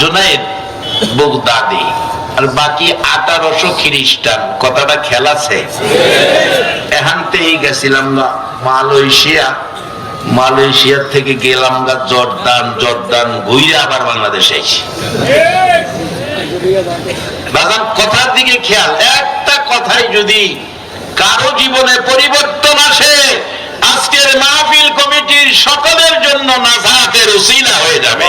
Junaid Baghdadi. আর বাকি আঠারোশো খ্রিস্টান। কথাটা খেলাছে এখানতেই গেছিলাম না মালয়েশিয়া। মালয়েশিয়া থেকে গেলাম গা জর্দান জর্দান ঘুরে আবার বাংলাদেশে এসেছি বাজান, কথার দিকে খেয়াল। একটা কথাই যদি কারও জীবনে পরিবর্তন আসে আজকের মাহফিল কমিটির সকলের জন্য নাজাতের উসিলা হয়ে যাবে।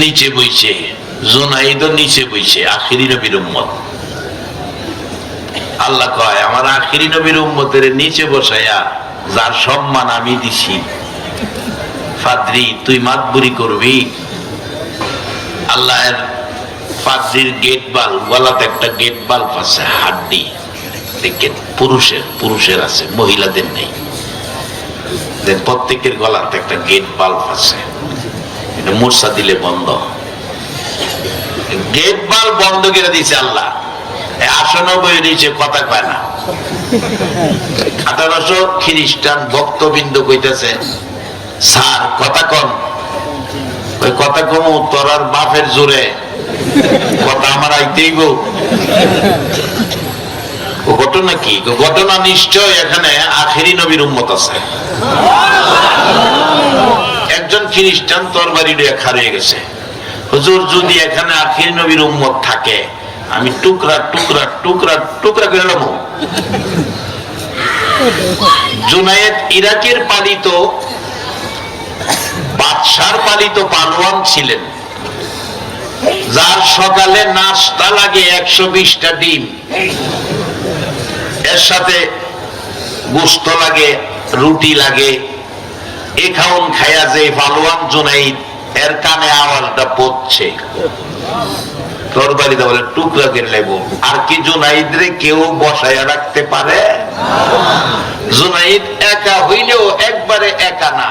নিচে বইছে জোনাইদ নিচে বইছে, আখিরি নবীর উম্মত। আল্লাহ কয়, আমার আখিরি নবীর উম্মতের নিচে বসাইয়া যার সম্মান আমি দিছি। ফাদ্রি, তুই মাতবুরি করবি? আল্লাহর ফাদ্রির গেট বাল, গলাতে একটা গেট বাল্ব আছে হাড্ডি। দেখেন, পুরুষের পুরুষের আছে, মহিলাদের নেই। প্রত্যেকের গলাতে একটা গেট বাল্ব আছে। এটা মূর্ছা দিলে বন্ধ। গেট বাল্ব বন্ধ করে দিয়েছে আল্লাহ। আসনও বয়ে দিয়েছে, কথা কয় না। আঠারোশো খ্রিস্টান ভক্তবৃন্দ কইতেছে, স্যার, কথা কম ওই কথা কম তোরার বাপের জোরে। কথা আমার আইতেই গো। ঘটনা কি? ঘটনা নিশ্চয় এখানে আখেরি নবীর উম্মত আছে। একজন খ্রিস্টান তরবারি লইয়া খারিয়ে গেছে। হুজুর, যদি এখানে আখির নবীর উম্মত থাকে, আমি টুকরা টুকরা টুকরা টুকরা করে নেব। জুনায়েদ ইরাকের পালিত বাদশার পালিত পালোয়ান ছিলেন। যার সকালে নাস্তা লাগে একশো বিশটা ডিম। এর সাথে গোস্ত লাগে, রুটি লাগে। এ খাউন খায়া যে পালোয়ান জুনাইদ, এর কানে আওয়াজটা পড়ছে। তোর বাড়িতে বলে, টুকরা করে লেবো। আর কি জুনাইদ রে কেউ বসায় রাখতে পারে? জুনাইদ একা হইলেও একবারে একা না।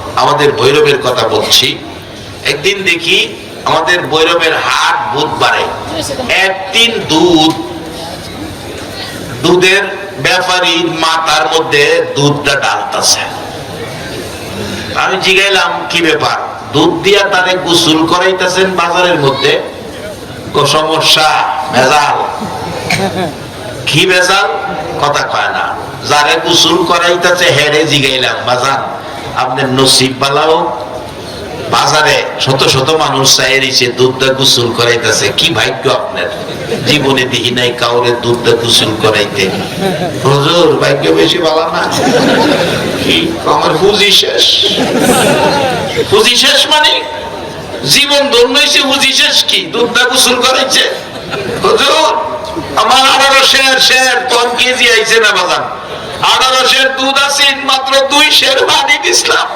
আমাদের ভৈরবের কথা বলছি। একদিন দেখি আমাদের ভৈরবের হাট বুধবারে। একদিন দুধ, দুধের ব্যাপারী মাতার মধ্যে দুধটা ডালতাছে। আমি জিগাইলাম, কি ব্যাপার? দুধ দিয়া তারে গোসল করাইতেছেন বাজারের মধ্যে? সমস্যা, ভেজাল। কি ভেজাল? কথা কয় না। যারে গোসল করাইতেছে, হেরে জিগাইলাম বাজার আপনার নসিব বালাও বাজারে শত শত মানুষ চাইছে দুধটা গোসল করাইতেছে। কি ভাগ্য আপনার? জীবনে দেখি নাই কাউরে দুধটা গোসল করাইতে। হুজুর, ভাগ্য বেশি ভালো না? আমার পুঁজি শেষ। পুঁজি শেষ মানে? জীবন ধন্য হয়েছে পুঁজি শেষ কি? দুধটা গুসুল করাইছে। হুজুর, আমার আঠারো শের শের তোর কেজি আইছে না বাজার? আঠারো শের দুধ আছে, মাত্র দুই শের পানি দিছিলাম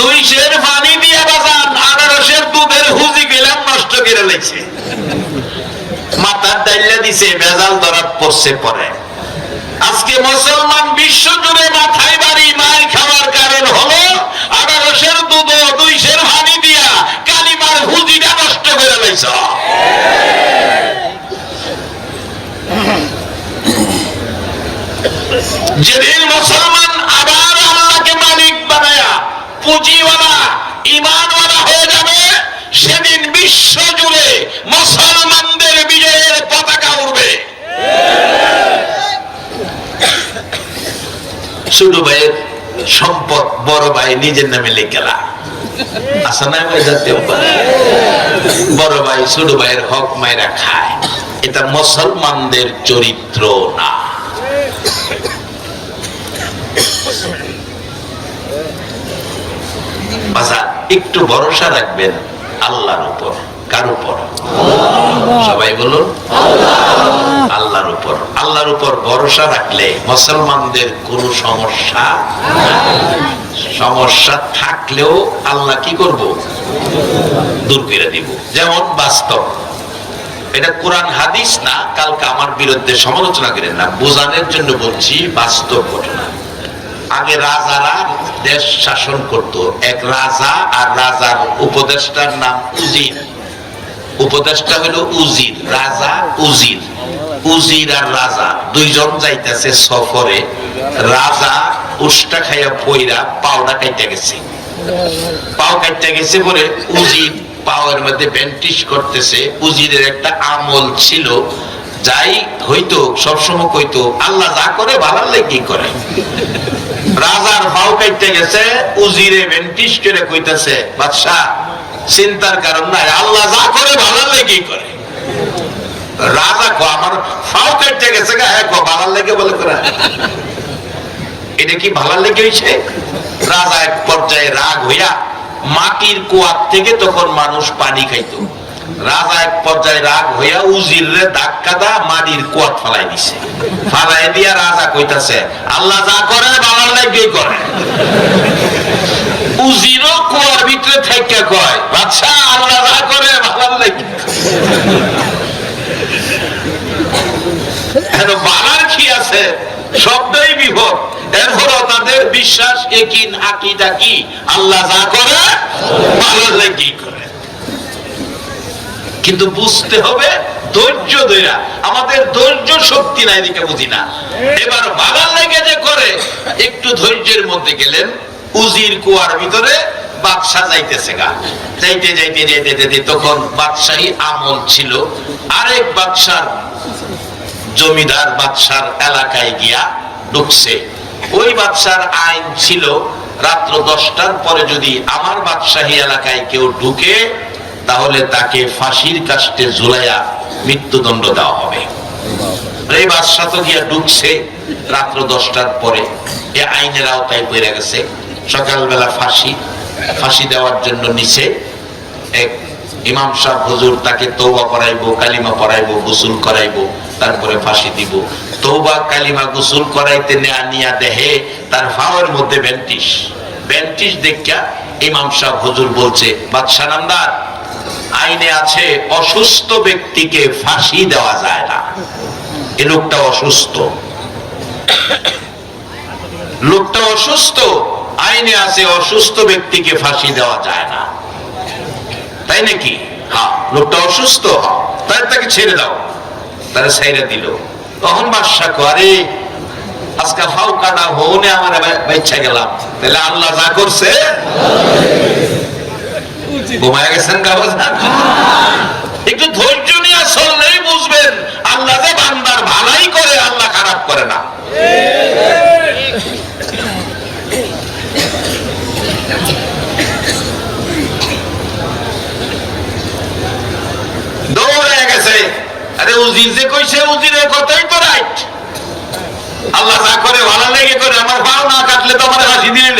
দুই শের পানি দিয়ে বাজান আঠারো শের দুধের হুজি গেলাম নষ্ট করে লেছে মাথার ডাইলা দিছে, ভেজাল ধরাত পড়ছে পরে। আজকে মুসলমান বিশ্ব জুড়ে মাথায় বাড়ি মায়ের খাওয়ার কারণ হলো আঠারো শের দুধ দুই শের পানি দিয়া কালিমার হুজিটা নষ্ট করে যেদিন মুসলমান আবার আল্লাহকে মালিক বানায়া পুঁজিওয়ালা ইমানওয়ালা হয়ে যাবে, সেদিন বিশ্ব জুড়ে মুসলমানদের বিজয়ের পতাকা উড়বে। ছোট ভাইয়ের সম্পদ, বড় ভাই নিজের নামে লেখেলা আসা না জাতীয় বড় ভাই, ছোট ভাইয়ের হক মায়েরা খায়। এটা মুসলমানদের চরিত্র না। বাজার একটু ভরসা রাখবেন আল্লাহর উপর। কার উপর? সবাই বলুন। আল্লাহর উপর। আল্লাহর উপর ভরসা রাখলে মুসলমানদের কোনো সমস্যা সমস্যা থাকলেও আল্লাহ কি করব? দূর করে দিব। যেমন বাস্তব। এটা কোরআন হাদিস না কালকে আমার বিরুদ্ধে সমালোচনা করেন না। বোঝানোর জন্য বলছি বাস্তব ঘটনা। আগে রাজারা দেশ শাসন করত। এক রাজা আর রাজার উপদেষ্টার নাম উজির। উপদেষ্টা হলো উজির, রাজা উজির। উজির আর রাজা দুইজন যাইতেছে সফরে। রাজা উষ্টা খাইয়া পইরা পাওনা কাইতে গেছে। পাও কাটতে গেছে বলে উজির পাওয়ার মধ্যে ব্যান্টিশ করতেছে। উজিরের একটা আমল ছিল, যাই হইতো, সবসময় কইতো, আল্লাহ যা করে ভালো লেগে করে? রাজার পাও কাটতে গেছে, উজিরে ব্যান্টিশ করে কইতাছে, বাদশাহ, চিন্তার কারণ নাই, আল্লাহ যা করে ভালো লেগে করে। রাজা কো, আমার ফাও কাটতে গেছে গা হ্যাঁ কো ভালো লেগে বলে করে। এটা কি ভালো লেগে হয়েছে রাজা এক পর্যায়ে রাগ হইয়া মাটির কুয়ার থেকে তখন মানুষ পানি খাইতো। রাজা এক পর্যায়ে রাগ হইয়া উজিরে ধাক্কা দা মাটির কুয়াত ফালাই দিছে। ফালাই দিয়া রাজা কইতাছে, আল্লাহ যা করে ভালো লাগেই করে। উজিরও কুয়ার ভিতরে থেকে কয় বাচ্চা আল্লাহ যা করে ভালো লাগে এখন বানার কি আছে? শব্দই বিভদ এরপরও তাদের বিশ্বাস, একিন, আকিদা কি? আল্লাহ যা করে ভালো লেগেই করে। কিন্তু বুঝতে হবে ধৈর্য ধৈরা আমাদের ধৈর্য শক্তি নাই দিকে বুঝি না। এবার বাগান লেগে যে করে, একটু ধৈর্যের মধ্যে গেলেন, উজির কুয়ার ভিতরে আরেক বাদশার জমিদার বাদশার এলাকায় গিয়া ঢুকছে। ওই বাদশার আইন ছিল, রাত্র দশটার পরে যদি আমার বাদশাহী এলাকায় কেউ ঢুকে তাহলে তাকে ফাঁসির কাস্টে ঝুলাইয়া মৃত্যুদণ্ড দেওয়া হবে। এই বাদশাহ তো গিয়া রাত্র দশটার পরে। এ আইনের আওতায় পড়ে গেছে। সকালবেলা ফাঁসি ফাঁসি দেওয়ার জন্য এক ইমাম হুজুর তাকে তৌবা করাইবো, কালিমা পড়াইবো, গোসল করাইবো, তারপরে ফাঁসি দিব। তৌবা কালিমা, গোসল করাইতে নেয়া নিয়া দেহে তার ফাওয়ার মধ্যে বেন্টিস বেন্টিস দেখা ইমাম সাহেব হুজুর বলছে, বাদশাহ নামদার আইনে আছে, অসুস্থ ব্যক্তিকে ফাঁসি দেওয়া যায় না। এ লোকটা অসুস্থ। লোকটা অসুস্থ, আইনে আছে, অসুস্থ ব্যক্তিকে ফাঁসি দেওয়া যায় না। তাই নাকি? হ্যাঁ লোকটা অসুস্থ তাই তাকে ছেড়ে দাও। তারা ছেড়ে দিল। তখন বাদশা করে আজকে হাউ কাটা হৌনে আমার বাচ্চা গেলাম। তাহলে আল্লাহ যা করছে ঘুমায় গেছেন একটু ধৈর্য নিয়ে চললেই বুঝবেন, আল্লাহ যে বান্দার ভালাই করে, আল্লাহ খারাপ করে না। কইছে উজিরের কথাই তো আল্লাহ যা করে, ভালো লেগে করে, আমার পাও না কাটলে তো আমার হাসি দিয়ে দে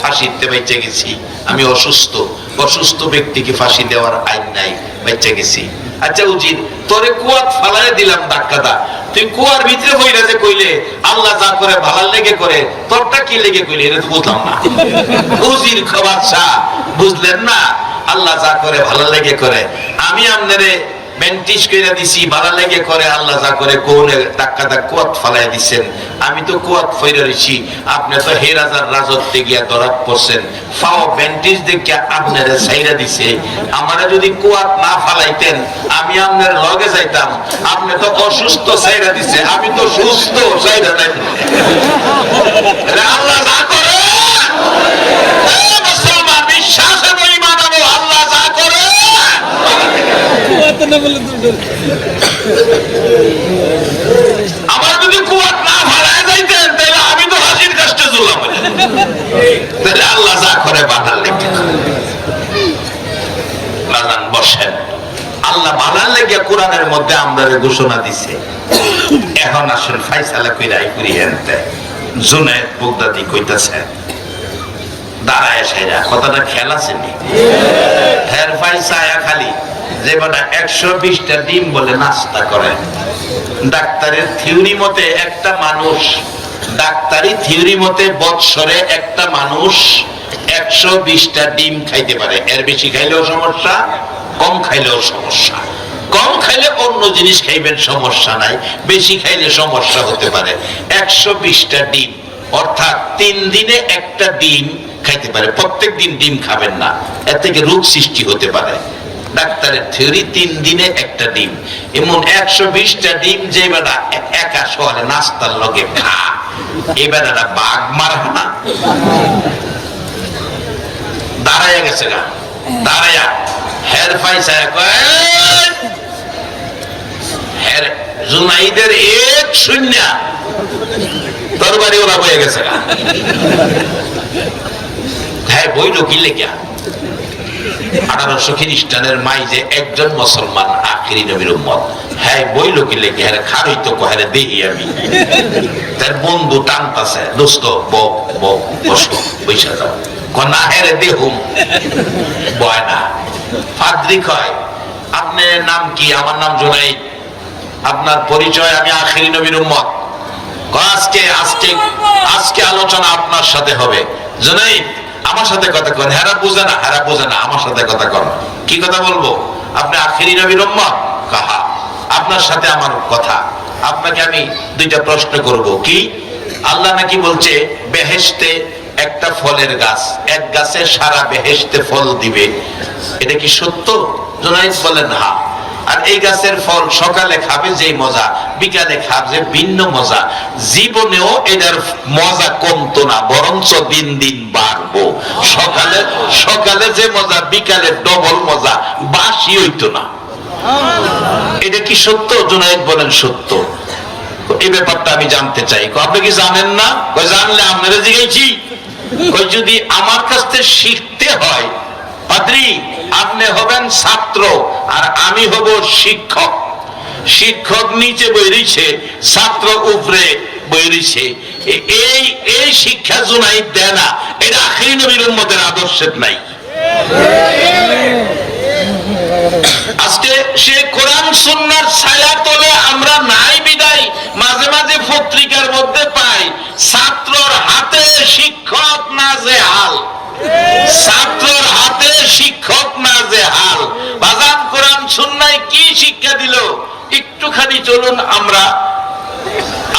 ফাঁসিতে বেঁচে গেছি। আমি অসুস্থ। অসুস্থ ব্যক্তিকে ফাঁসি দেওয়ার আইন নাই। বেঁচে গেছি। আচ্ছা উচিত তোরে কুয়াত ফালাই দিলাম ধাক্কাটা তুই কুয়ার ভিতরে বইরা যে কইলে, আল্লাহ যা করে ভালো লেগে করে, তোরটা কি লেগে কইলে, এটা তো বুঝলাম না। উজির খবাচ্ছা বুঝলেন না? আল্লাহ যা করে ভালো লেগে করে। আমি আপনারে আমি তো কুয়াত ফইরা রইছি, আপনি তো হে রাজার রাজত্বে গিয়া ধরাত পড়ছেন। ফাও বেন্টিস দেখে আপনারে সাইরা দিছে। আমারে যদি কুয়াত না ফালাইতেন, আমি আপনার লগে যাইতাম। আপনি তো অসুস্থ সাইরা দিছে, আমি তো সুস্থ সাইরা নাই আল্লাহ যা করে! আল্লাহ বানার লেগে। কোরআনের মধ্যে আমরা ঘোষণা দিছে। এখন আসেন ফাইসালা কইরাই করি এনতে জুনে বুগদাদি কইতাছে, দাঁড়ায় সেরা কথাটা খেলা ছিল ফের ফাইসায়া খালি। যে বেটা একশো বিশটা ডিম বলে নাস্তা করে। ডাক্তারের থিওরি মতে একটা মানুষ, ডাক্তারি থিওরি মতে বৎসরে একটা মানুষ একশো বিশটা ডিম খাইতে পারে। এর বেশি খাইলেও সমস্যা, কম খাইলেও সমস্যা। কম খাইলে অন্য জিনিস খাইবেন, সমস্যা নাই। বেশি খাইলে সমস্যা হতে পারে। একশো বিশটা ডিম, অর্থাৎ তিন দিনে একটা ডিম খাইতে পারে। প্রত্যেক দিন ডিম খাবেন না। এর থেকে রোগ সৃষ্টি হতে পারে। ডাক্তারের থিওরি তিন দিনে একটা ডিম। এমন একশো বিশটা ডিম যে বেলা একা শহরে নাস্তার লগে খা এই বেড়াটা বাঘ মারা না। দাঁড়াইয়া গেছে গা, দাঁড়াইয়া হের কয়, হের জুনাইদের এক শূন্য তোর বাড়ি ওরা বয়ে গেছে হ্যাঁ বইল কি লেখা? আঠারোশো খ্রিস্টানের মাই যে একজন মুসলমান আখিরি নবীর উম্মত। হ্যাঁ বইল কি লেখে হ্যাঁ খারই তো কহারে দেখি আমি। তার বন্ধু টানতাছে, দোস্ত বসো বৈশা যাও। কনা হেরে দেহুম। বয় না। ফাদ্রি কয় আপনার নাম কি? আমার নাম জোনাই আপনার পরিচয়, আমি আখিরি নবীর উম্মত। আজকে আজকে আজকে আলোচনা আপনার সাথে হবে। জোনাইদ আমার সাথে কথা কন। হেরা বুঝে না, হেরা বুঝে না, আমার সাথে কথা কন। কি কথা বলব? আপনি আখিরি নবীর কাহা? আপনার সাথে আমার কথা। আপনাকে আমি দুইটা প্রশ্ন করব। কি? আল্লাহ নাকি বলছে, বেহেশতে একটা ফলের গাছ, এক গাছে সারা বেহেশতে ফল দিবে। এটা কি সত্য? জোনাইদ বলেন হ্যাঁ আর এই গাছের ফল সকালে খাবে যে মজা, বিকালে খাবে ভিন্ন মজা। জীবনেও এটার মজা কমতো না, বরঞ্চ দিন দিন বাড়বো। সকালে সকালে যে মজা, বিকালে ডবল মজা বাসি হইতো না। এটা কি সত্য? জুনাইদ বলেন সত্য। এই ব্যাপারটা আমি জানতে চাই। আপনি কি জানেন না? কই জানলে আপনারা জিজ্ঞেছি কই যদি আমার কাছ শিখতে হয়, পাদ্রি আপনি হবেন ছাত্র, আর আমি হব শিক্ষক। শিক্ষক নিচে বইরিছে, ছাত্র উপরে বইরিছে। এ- এই এই শিক্ষা জুনাই দেয় না এটা আখিরি নবীর উম্মতের আদর্শের নাই। আজকে সে কোরআন সুন্নার ছায়া তলে আমরা নাই বিদায়, মাঝে মাঝে পত্রিকার মধ্যে পাই, ছাত্রর হাতে শিক্ষক না যে হাল। ছাত্রর সুন্নায় কি শিক্ষা দিল? একটুখানি চলুন, আমরা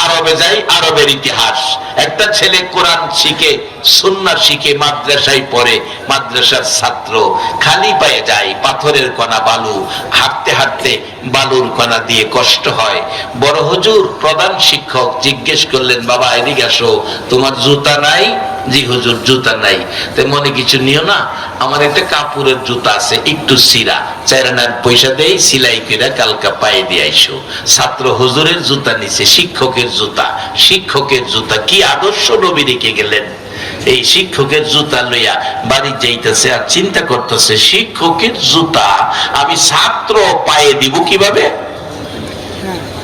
আরবে যাই, আরবের ইতিহাস। একটা ছেলে কোরআন শিখে সুন্না শিখে মাদ্রাসায় পড়ে, মাদ্রাসার ছাত্র, খালি পায়ে যায়, পাথরের কণা বালু, হাঁটতে হাঁটতে বালুর কণা দিয়ে কষ্ট হয়। বড় হুজুর, প্রধান শিক্ষক জিজ্ঞেস করলেন, বাবা, এদিকে আসো, তোমার জুতা নাই? জি হুজুর, জুতা নাই। তো মনে কিছু নিও না, আমার একটা কাপড়ের জুতা আছে, একটু সিরা চারানার পয়সা দেই, সিলাই করে কালকা পায়ে দিয়ে আইসো। ছাত্র হুজুরের জুতা নিছে, শিক্ষকের জুতা। শিক্ষকের জুতা, কি আদর্শ নবী রেখে গেলেন? এই শিক্ষকের জুতা লইয়া বাড়ি যাইতেছে আর চিন্তা করতেছে শিক্ষকের জুতা আমি ছাত্র পায়ে দিব কীভাবে?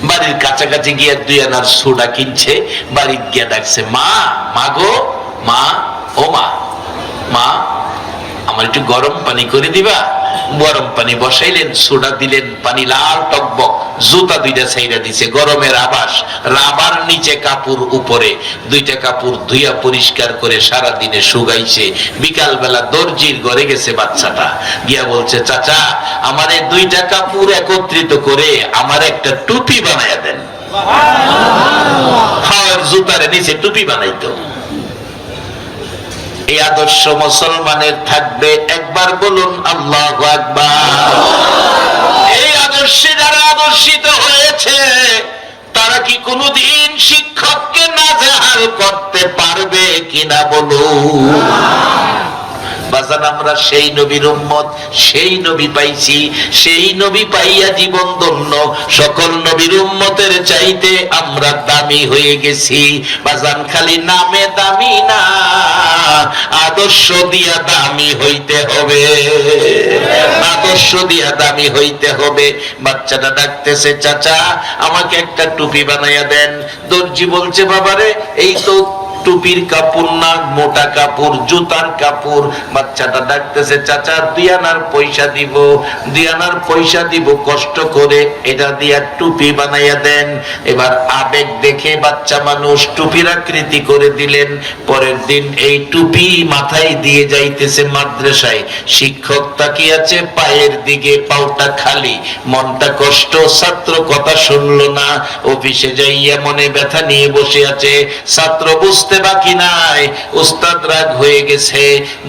বাড়ির কাছাকাছি গিয়ে দুই আনার সোডা কিনছে বাড়ির গিয়ে ডাকছে মা মা গো মা ও মা মা আমার একটু গরম পানি করে দিবা। গরম পানি বসাইলেন সোডা দিলেন পানি লাল টকবক জুতা দুইটা সাইডা দিছে গরমের আবাস রাবার নিচে কাপড় উপরে দুইটা কাপড় ধুইয়া পরিষ্কার করে সারা দিনে শুকাইছে। বিকাল বেলা দর্জির ঘরে গেছে বাচ্চাটা। গিয়া বলছে চাচা আমার দুইটা কাপড় একত্রিত করে আমার একটা টুপি বানায়া দেন। খাওয়ার জুতারে নিচে টুপি বানাইতো। এই আদর্শ মুসলমানের থাকবে, একবার বলুন আল্লাহ আকবার। এই আদর্শে যারা আদর্শিত হয়েছে, তারা কি কোনোদিন শিক্ষককে নাজেহাল করতে পারবে কিনা বলুন? বাজান, আমরা সেই নবীর উম্মত, সেই নবী পাইছি, সেই নবী পাইয়া জীবন ধন্য। সকল নবীর উম্মতের চাইতে আমরা দামি হয়ে গেছি। বাজান, খালি নামে দামি না, আদর্শ দিয়া দামি হইতে হবে। আদর্শ দিয়া দামি হইতে হবে। বাচ্চাটা ডাকতেছে, চাচা, আমাকে একটা টুপি বানাইয়া দেন। দর্জি বলছে, বাবারে, এই তো টুপির কাপড় না মোটা কাপড়, জুতার কাপড়। বাচ্চাটা ডাকতেছে, চাচা, দিয়ানার পয়সা দিব। দিয়ানার পয়সা দিব, কষ্ট করে এটা দিয়া টুপি বানাইয়া দেন। এবার আবেগ দেখে বাচ্চা মানুষ টুপির আকৃতি করে দিলেন। পরের দিন এই টুপি মাথায় দিয়ে যাইতেছে মাদ্রাসায়। শিক্ষক তাকিয়াছে পায়ের দিকে পাউটা খালি। মনটা কষ্ট, ছাত্র কথা শুনলো না। অফিসে যাইয়া মনে ব্যথা নিয়ে বসে আছে। ছাত্র বুঝতে বাকি নাই। উস্তাদ রাগ হয়ে গেছে,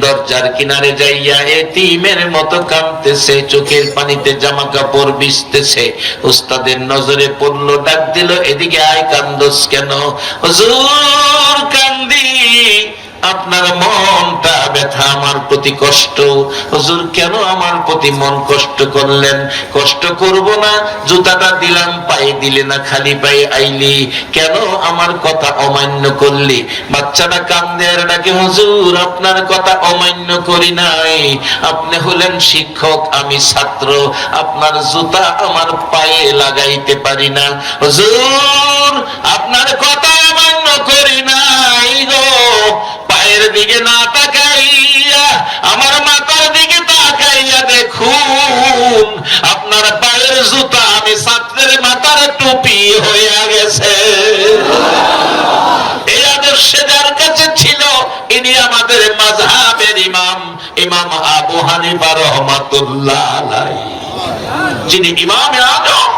দরজার কিনারে যাইয়া এতিমের মতো কাঁদতেছে, চোখের পানিতে জামা কাপড় বিছতেছে উস্তাদের নজরে পড়ল, ডাক দিল, এদিকে আয়, কান্দস কেন? হুজুর, কান্দি। আপনার মনটা ব্যথা আমার প্রতি কষ্ট। হুজুর, কেন আমার প্রতি মন কষ্ট করলেন? কষ্ট করব না, জুতাটা দিলাম, পায়ে দিলে না, খালি পায়ে আইলি। কেন আমার কথা অমান্য করলি? বাচ্চাটা কান্দে আর ডাকে, হুজুর, আপনার কথা অমান্য করি নাই। আপনি হলেন শিক্ষক, আমি ছাত্র। আপনার জুতা আমার পায়ে লাগাইতে পারি না। হজুর, আপনার কথা অমান্য করি নাই গো পায়ের দিকে না তাকাইয়া আমার মাথার দিকে তাকাইয়া দেখুন আপনার পায়ের জুতা আমি ছাত্রের মাথার টুপি হয়ে গেছে। এই আদর্শে যার কাছে ছিল, ইনি আমাদের মাযহাবের ইমাম ইমাম আবু হানিফা রহমাতুল্লাহ যিনি ইমাম আজম